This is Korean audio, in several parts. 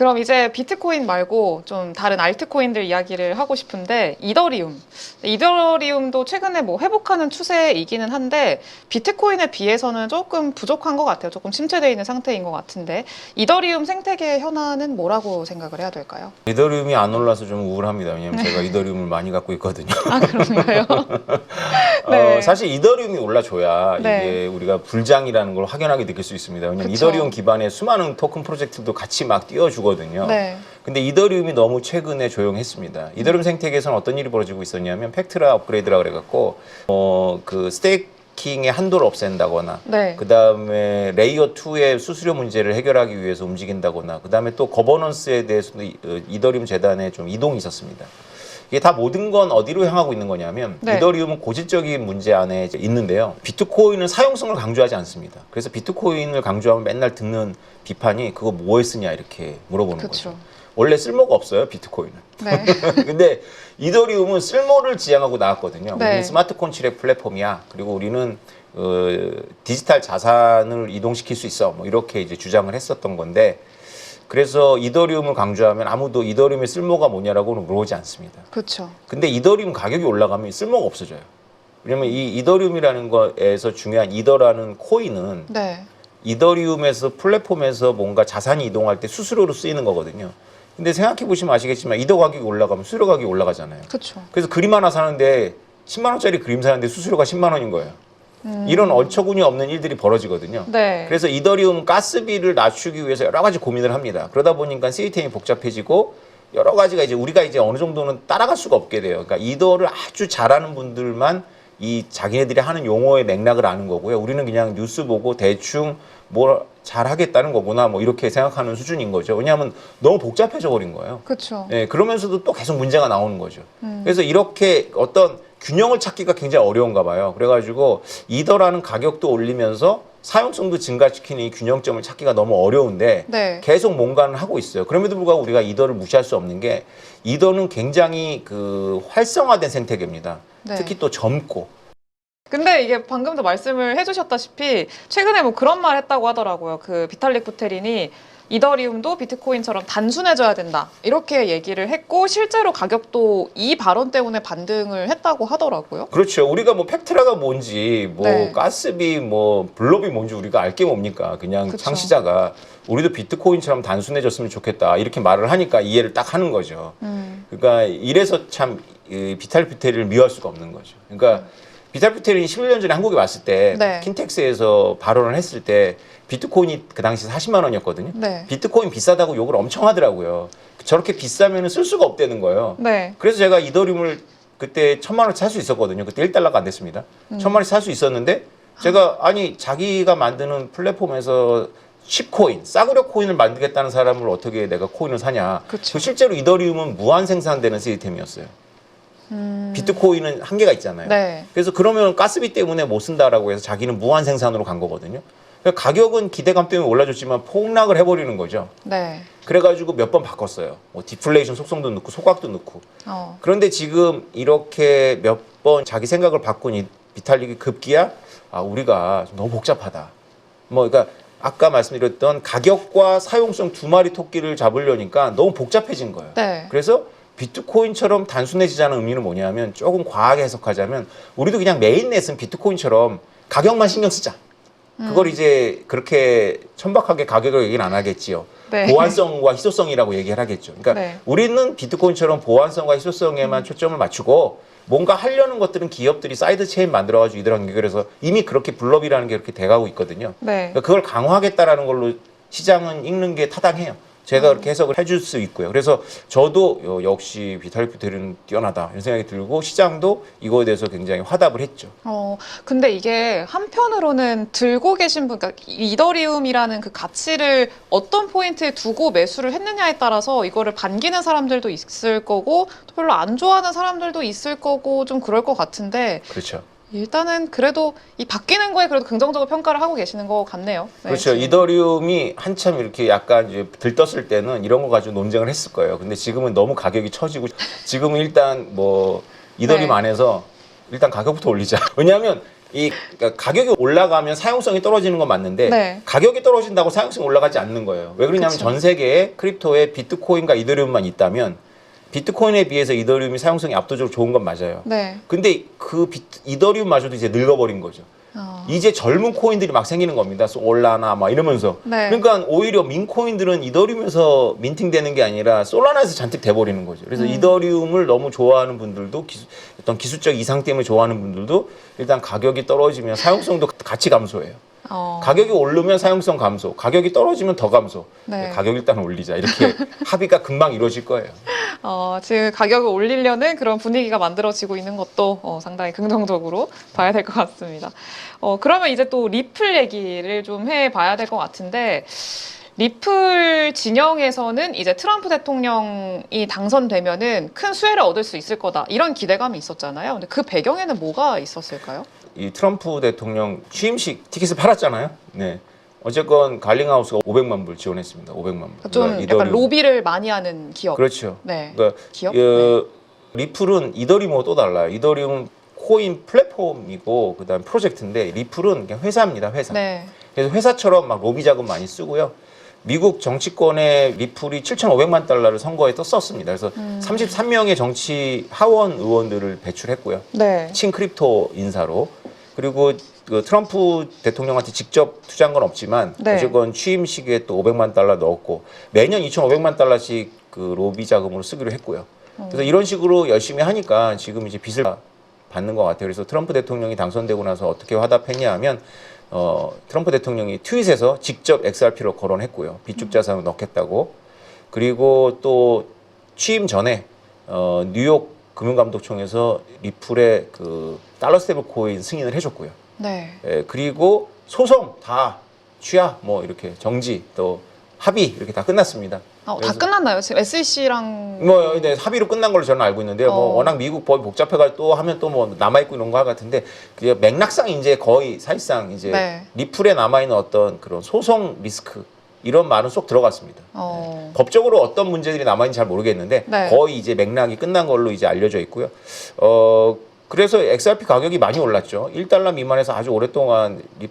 그럼 이제 비트코인 말고 좀 다른 알트코인들 이야기를 하고 싶은데 이더리움. 이더리움도 최근에 뭐 회복하는 추세이기는 한데 비트코인에 비해서는 조금 부족한 것 같아요. 조금 침체되어 있는 상태인 것 같은데 이더리움 생태계 현안은 뭐라고 생각을 해야 될까요? 이더리움이 안 올라서 좀 우울합니다. 왜냐면 제가 이더리움을 많이 갖고 있거든요. 아 그런가요? 네. 어, 사실 이더리움이 올라줘야 네. 이게 우리가 불장이라는 걸 확연하게 느낄 수 있습니다. 왜냐면 그쵸. 이더리움 기반의 수많은 토큰 프로젝트도 같이 막 띄워주거든요. 네. 근데 이더리움이 너무 최근에 조용했습니다. 이더리움 생태계에서는 어떤 일이 벌어지고 있었냐면 팩트라 업그레이드라 그래갖고 어그 스테이킹의 한도를 없앤다거나 네. 그 다음에 레이어 2의 수수료 문제를 해결하기 위해서 움직인다거나 그 다음에 또 거버넌스에 대해서도 이- 어, 이더리움 재단에 좀 이동이 있었습니다. 이게 다 모든 건 어디로 향하고 있는 거냐면 네. 이더리움은 고질적인 문제 안에 있는데요. 비트코인은 사용성을 강조하지 않습니다. 그래서 비트코인을 강조하면 맨날 듣는 비판이 그거 뭐에 쓰냐 이렇게 물어보는 그렇죠. 거죠. 원래 쓸모가 없어요 비트코인은. 네. 근데 이더리움은 쓸모를 지향하고 나왔거든요. 네. 우리는 스마트 콘트랙 플랫폼이야. 그리고 우리는 어, 디지털 자산을 이동시킬 수 있어. 뭐 이렇게 이제 주장을 했었던 건데 그래서 이더리움을 강조하면 아무도 이더리움의 쓸모가 뭐냐라고는 물어보지 않습니다. 그렇죠. 근데 이더리움 가격이 올라가면 쓸모가 없어져요. 왜냐면 이 이더리움이라는 거에서 중요한 이더라는 코인은 네. 이더리움에서 플랫폼에서 뭔가 자산이 이동할 때 수수료로 쓰이는 거거든요. 근데 생각해 보시면 아시겠지만 이더 가격이 올라가면 수수료 가격이 올라가잖아요. 그렇죠. 그래서 그림 하나 사는데 10만 원짜리 그림 사는데 수수료가 10만 원인 거예요. 음. 이런 어처구니 없는 일들이 벌어지거든요. 네. 그래서 이더리움 가스비를 낮추기 위해서 여러 가지 고민을 합니다. 그러다 보니까 시스템이 복잡해지고 여러 가지가 이제 우리가 이제 어느 정도는 따라갈 수가 없게 돼요. 그러니까 이더를 아주 잘하는 분들만 이 자기네들이 하는 용어의 맥락을 아는 거고요. 우리는 그냥 뉴스 보고 대충 뭘 잘하겠다는 거구나 뭐 이렇게 생각하는 수준인 거죠. 왜냐하면 너무 복잡해져 버린 거예요. 그렇죠. 예, 그러면서도 또 계속 문제가 나오는 거죠. 음. 그래서 이렇게 어떤 균형을 찾기가 굉장히 어려운가 봐요. 그래가지고 이더라는 가격도 올리면서 사용성도 증가시키는 이 균형점을 찾기가 너무 어려운데 네. 계속 뭔가는 하고 있어요. 그럼에도 불구하고 우리가 이더를 무시할 수 없는 게 이더는 굉장히 그 활성화된 생태계입니다. 네. 특히 또 젊고 근데 이게 방금도 말씀을 해주셨다시피 최근에 뭐 그런 말 했다고 하더라고요. 그 비탈릭 부테린이 이더리움도 비트코인처럼 단순해져야 된다 이렇게 얘기를 했고 실제로 가격도 이 발언 때문에 반등을 했다고 하더라고요. 그렇죠. 우리가 뭐 팩트라가 뭔지 뭐 네. 가스비 뭐 블럽이 뭔지 우리가 알게 뭡니까? 그냥 그쵸. 창시자가 우리도 비트코인처럼 단순해졌으면 좋겠다 이렇게 말을 하니까 이해를 딱 하는 거죠. 음, 그러니까 이래서 참이 비탈피테리를 미워할 수가 없는 거죠. 그러니까 비탈피테리는 11년 전에 한국에 왔을 때 네. 킨텍스에서 발언을 했을 때 비트코인이 그 당시 40만 원이었거든요. 네. 비트코인 비싸다고 욕을 엄청 하더라고요. 저렇게 비싸면 쓸 수가 없다는 거예요. 네. 그래서 제가 이더리움을 그때 천만 원치 살 수 있었거든요. 그때 1달러가 안 됐습니다. 천만 원치 살 수 있었는데 제가 아니 자기가 만드는 플랫폼에서 10코인, 싸구려 코인을 만들겠다는 사람을 어떻게 내가 코인을 사냐. 그쵸. 그 실제로 이더리움은 무한 생산되는 시스템이었어요. 음, 비트코인은 한계가 있잖아요. 네. 그래서 그러면 가스비 때문에 못 쓴다라고 해서 자기는 무한 생산으로 간 거거든요. 그러니까 가격은 기대감 때문에 올라줬지만 폭락을 해버리는 거죠. 네. 그래가지고 몇 번 바꿨어요. 뭐 디플레이션 속성도 넣고 소각도 넣고. 어. 그런데 지금 이렇게 몇 번 자기 생각을 바꾼 이 비탈릭이 급기야 아 우리가 좀 너무 복잡하다. 뭐 그러니까 아까 말씀드렸던 가격과 사용성 두 마리 토끼를 잡으려니까 너무 복잡해진 거예요. 네. 그래서 비트코인처럼 단순해지자는 의미는 뭐냐면 조금 과하게 해석하자면 우리도 그냥 메인넷은 비트코인처럼 가격만 신경 쓰자. 그걸 이제 그렇게 천박하게 가격을 얘기는 안 하겠지요. 네. 보안성과 희소성이라고 얘기를 하겠죠. 그러니까 네. 우리는 비트코인처럼 보안성과 희소성에만 초점을 맞추고 뭔가 하려는 것들은 기업들이 사이드 체인 만들어가지고 이들랑 연결해서 이미 그렇게 블럽이라는 게 그렇게 돼가고 있거든요. 네. 그러니까 그걸 강화하겠다라는 걸로 시장은 읽는 게 타당해요. 제가 음. 그렇게 해석을 해줄 수 있고요. 그래서 저도 어, 역시 비탈리프테는 뛰어나다 이런 생각이 들고 시장도 이거에 대해서 굉장히 화답을 했죠. 어, 근데 이게 한편으로는 들고 계신 분, 그러니까 이더리움이라는 그 가치를 어떤 포인트에 두고 매수를 했느냐에 따라서 이거를 반기는 사람들도 있을 거고, 또 별로 안 좋아하는 사람들도 있을 거고, 좀 그럴 것 같은데, 그렇죠. 일단은 그래도 이 바뀌는 거에 그래도 긍정적으로 평가를 하고 계시는 것 같네요. 네, 그렇죠. 지금. 이더리움이 한참 이렇게 약간 이제 들떴을 때는 이런 거 가지고 논쟁을 했을 거예요. 근데 지금은 너무 가격이 처지고 지금은 일단 뭐 이더리움 네. 안에서 일단 가격부터 올리자. 왜냐하면 이 그러니까 가격이 올라가면 사용성이 떨어지는 건 맞는데 네. 가격이 떨어진다고 사용성이 올라가지 않는 거예요. 왜 그러냐면 그쵸. 전 세계에 크립토에 비트코인과 이더리움만 있다면 비트코인에 비해서 이더리움이 사용성이 압도적으로 좋은 건 맞아요. 네. 근데 그 비트, 이더리움마저도 이제 늙어버린 거죠. 어. 이제 젊은 코인들이 막 생기는 겁니다. 솔라나 막 이러면서. 네. 그러니까 오히려 민 코인들은 이더리움에서 민팅되는 게 아니라 솔라나에서 잔뜩 돼버리는 거죠. 그래서 음. 이더리움을 너무 좋아하는 분들도 기술, 어떤 기술적 이상 때문에 좋아하는 분들도 일단 가격이 떨어지면 사용성도 같이 감소해요. 어. 가격이 오르면 사용성 감소, 가격이 떨어지면 더 감소. 네. 가격 일단 올리자 이렇게 합의가 금방 이루어질 거예요. 어, 지금 가격을 올리려는 그런 분위기가 만들어지고 있는 것도 어, 상당히 긍정적으로 봐야 될 것 같습니다. 어, 그러면 이제 또 리플 얘기를 좀 해봐야 될 것 같은데, 리플 진영에서는 이제 트럼프 대통령이 당선되면은 큰 수혜를 얻을 수 있을 거다. 이런 기대감이 있었잖아요. 근데 그 배경에는 뭐가 있었을까요? 이 트럼프 대통령 취임식 티켓을 팔았잖아요. 네. 어쨌건 갈링하우스가 500만 불 지원했습니다. 500만 불. 좀 그러니까 약간 이더리움. 로비를 많이 하는 기업. 그렇죠. 네. 그러니까 기업? 어, 리플은 이더리움하고 또 달라요. 이더리움은 코인 플랫폼이고 그다음 프로젝트인데 리플은 그냥 회사입니다. 회사. 네. 그래서 회사처럼 막 로비 자금 많이 쓰고요. 미국 정치권에 리플이 7,500만 달러를 선거에 또 썼습니다. 그래서 음. 33명의 정치 하원 의원들을 배출했고요. 네. 친 크립토 인사로 그리고 그 트럼프 대통령한테 직접 투자한 건 없지만 네. 어쨌건 취임식에 또 500만 달러 넣었고 매년 2,500만 달러씩 그 로비 자금으로 쓰기로 했고요. 그래서 이런 식으로 열심히 하니까 지금 이제 빚을 받는 것 같아요. 그래서 트럼프 대통령이 당선되고 나서 어떻게 화답했냐 하면 어, 트럼프 대통령이 트윗에서 직접 XRP로 거론했고요. 비축 자산을 넣겠다고. 그리고 또 취임 전에 어, 뉴욕 금융감독청에서 리플의 그 달러 스테이블 코인 승인을 해줬고요. 네. 예, 그리고 소송 다 취하 뭐 이렇게 정지 또 합의 이렇게 다 끝났습니다. 아, 다 그래서- 끝났나요? 지금 SEC랑 뭐 근데 합의로 끝난 걸로 저는 알고 있는데요. 뭐 어. 워낙 미국 법이 복잡해가 또 하면 또 뭐 남아 있고 이런 거 같은데 그 맥락상 이제 거의 사실상 이제 네. 리플에 남아 있는 어떤 그런 소송 리스크 이런 말은 쏙 들어갔습니다. 어. 법적으로 어떤 문제들이 남아 있는지 잘 모르겠는데 네. 거의 이제 맥락이 끝난 걸로 이제 알려져 있고요. 어 그래서 XRP 가격이 많이 올랐죠. 1달러 미만에서 아주 오랫동안 리,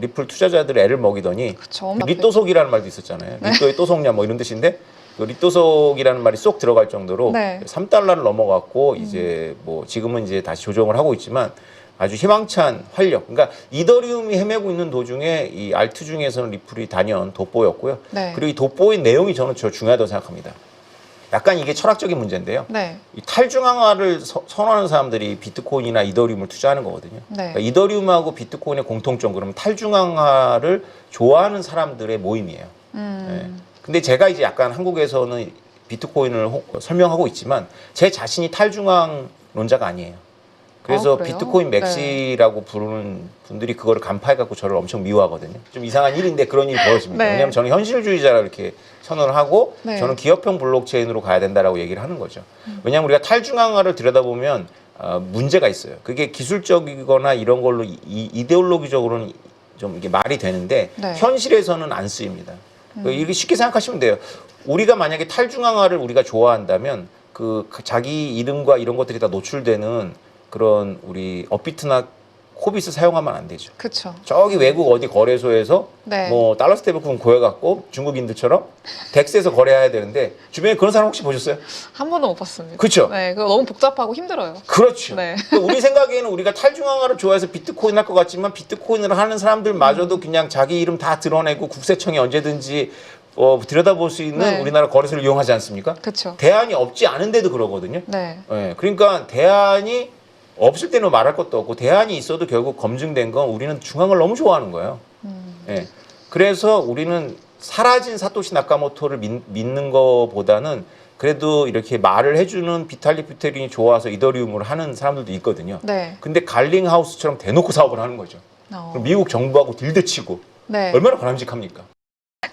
리플 투자자들 애를 먹이더니 그쵸. 리또속이라는 말도 있었잖아요. 리또의 또 속냐 뭐 이런 뜻인데 그 리또속이라는 말이 쏙 들어갈 정도로 네. 3달러를 넘어갔고 이제 뭐 지금은 이제 다시 조정을 하고 있지만 아주 희망찬 활력. 그러니까 이더리움이 헤매고 있는 도중에 이 알트 중에서는 리플이 단연 돋보였고요. 네. 그리고 이 돋보인 내용이 저는 저 중요하다고 생각합니다. 약간 이게 철학적인 문제인데요. 네. 이 탈중앙화를 서- 선호하는 사람들이 비트코인이나 이더리움을 투자하는 거거든요. 네. 그러니까 이더리움하고 비트코인의 공통점 그러면 탈중앙화를 좋아하는 사람들의 모임이에요. 음. 근데 제가 이제 약간 한국에서는 비트코인을 호- 설명하고 있지만 제 자신이 탈중앙론자가 아니에요. 그래서 아? 비트코인 맥시라고 부르는 분들이 그거를 간파해갖고 저를 엄청 미워하거든요. 좀 이상한 일인데 그런 일이 벌어집니다. 네. 왜냐하면 저는 현실주의자라 이렇게 선언을 하고 네. 저는 기업형 블록체인으로 가야 된다라고 얘기를 하는 거죠. 음. 왜냐하면 우리가 탈중앙화를 들여다보면 어, 문제가 있어요. 그게 기술적이거나 이런 걸로 이, 이- 이데올로기적으로는 좀 이게 말이 되는데 네. 음. 현실에서는 안 쓰입니다. 그 이렇게 쉽게 생각하시면 돼요. 우리가 만약에 탈중앙화를 우리가 좋아한다면 그 자기 이름과 이런 것들이 다 노출되는 그런 우리 업비트나 코빗을 사용하면 안 되죠. 그쵸. 저기 외국 어디 거래소에서 네. 뭐 달러 스테이블코인 구해갖고 중국인들처럼 덱스에서 거래해야 되는데 주변에 그런 사람 혹시 보셨어요? 한 번도 못 봤습니다. 그쵸? 네. 그거 너무 복잡하고 힘들어요. 그렇죠. 네. 그 우리 생각에는 우리가 탈중앙화를 좋아해서 비트코인 할 것 같지만 비트코인을 하는 사람들마저도 그냥 자기 이름 다 드러내고 국세청에 언제든지 어, 들여다볼 수 있는 네. 우리나라 거래소를 이용하지 않습니까? 그쵸. 대안이 없지 않은데도 그러거든요. 네. 예, 그러니까 대안이 없을 때는 말할 것도 없고 대안이 있어도 결국 검증된 건 우리는 중앙을 너무 좋아하는 거예요. 음. 예. 그래서 우리는 사라진 사토시 나카모토를 믿, 믿는 것보다는 그래도 이렇게 말을 해주는 비탈릭 뷰테린이 좋아서 이더리움을 하는 사람들도 있거든요. 네. 근데 갈링하우스처럼 대놓고 사업을 하는 거죠. 어. 그럼 미국 정부하고 딜드치고 네. 얼마나 바람직합니까?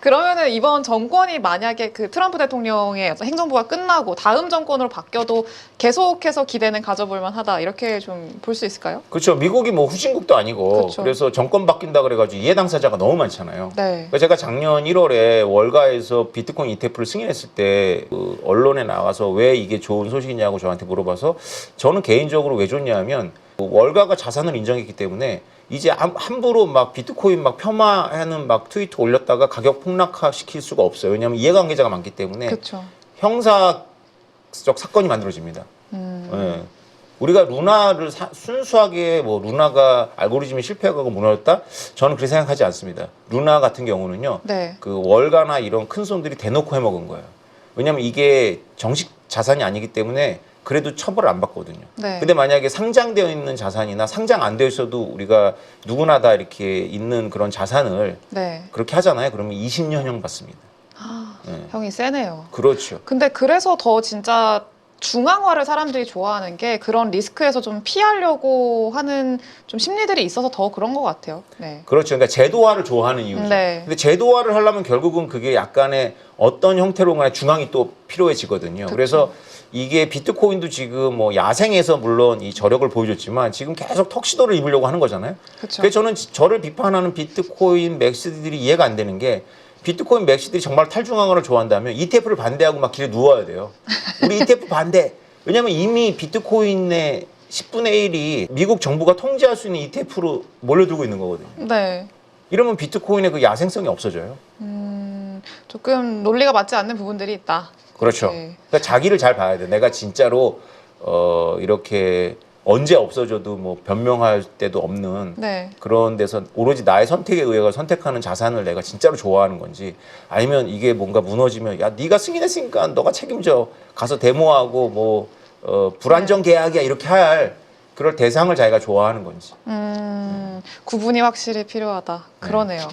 그러면은 이번 정권이 만약에 그 트럼프 대통령의 행정부가 끝나고 다음 정권으로 바뀌어도 계속해서 기대는 가져볼 만하다. 이렇게 좀 볼 수 있을까요? 그렇죠. 미국이 뭐 후진국도 아니고 그쵸. 그래서 정권 바뀐다 그래가지고 이해 당사자가 너무 많잖아요. 네. 그러니까 제가 작년 1월에 월가에서 비트코인 ETF를 승인했을 때 그 언론에 나와서 왜 이게 좋은 소식이냐고 저한테 물어봐서 저는 개인적으로 왜 좋냐면 뭐 월가가 자산을 인정했기 때문에 이제 함- 함부로 막 비트코인 막 폄하하는 막 트위터 올렸다가 가격 폭락화 시킬 수가 없어요. 왜냐하면 이해관계자가 많기 때문에 그렇죠. 형사적 사건이 만들어집니다. 음. 예. 우리가 루나를 사- 순수하게 뭐 루나가 알고리즘이 실패하고 무너졌다? 저는 그렇게 생각하지 않습니다. 루나 같은 경우는요. 네. 그 월가나 이런 큰 손들이 대놓고 해먹은 거예요. 왜냐하면 이게 정식 자산이 아니기 때문에 그래도 처벌을 안 받거든요. 네. 근데 만약에 상장되어 있는 자산이나 상장 안 되어 있어도 우리가 누구나 다 이렇게 있는 그런 자산을 네. 그렇게 하잖아요. 그러면 20년형 받습니다. 아, 네. 형이 세네요. 그렇죠. 근데 그래서 더 진짜 중앙화를 사람들이 좋아하는 게 그런 리스크에서 좀 피하려고 하는 좀 심리들이 있어서 더 그런 것 같아요. 네. 그렇죠. 그러니까 제도화를 좋아하는 이유죠. 네. 근데 제도화를 하려면 결국은 그게 약간의 어떤 형태로 간에 중앙이 또 필요해지거든요. 그쵸. 그래서 이게 비트코인도 지금 뭐 야생에서 물론 이 저력을 보여줬지만 지금 계속 턱시도를 입으려고 하는 거잖아요. 그렇죠. 그래서 저는 지- 저를 비판하는 비트코인 맥스들이 이해가 안 되는 게 비트코인 맥스들이 정말 탈중앙 화를 좋아한다면 ETF를 반대하고 막 길에 누워야 돼요. 우리 ETF 반대. 왜냐면 이미 비트코인의 10분의 1이 미국 정부가 통제할 수 있는 ETF로 몰려들고 있는 거거든요. 네. 이러면 비트코인의 그 야생성이 없어져요. 음, 조금 논리가 맞지 않는 부분들이 있다. 그렇죠. 네. 그러니까 자기를 잘 봐야 돼. 내가 진짜로 어 이렇게 언제 없어져도 뭐 변명할 때도 없는 네. 그런 데서 오로지 나의 선택에 의해 선택하는 자산을 내가 진짜로 좋아하는 건지 아니면 이게 뭔가 무너지면 야 네가 승인했으니까 너가 책임져 가서 데모하고 뭐 어, 불안정 계약이야 이렇게 할 그럴 대상을 자기가 좋아하는 건지 음, 구분이 확실히 필요하다. 그러네요.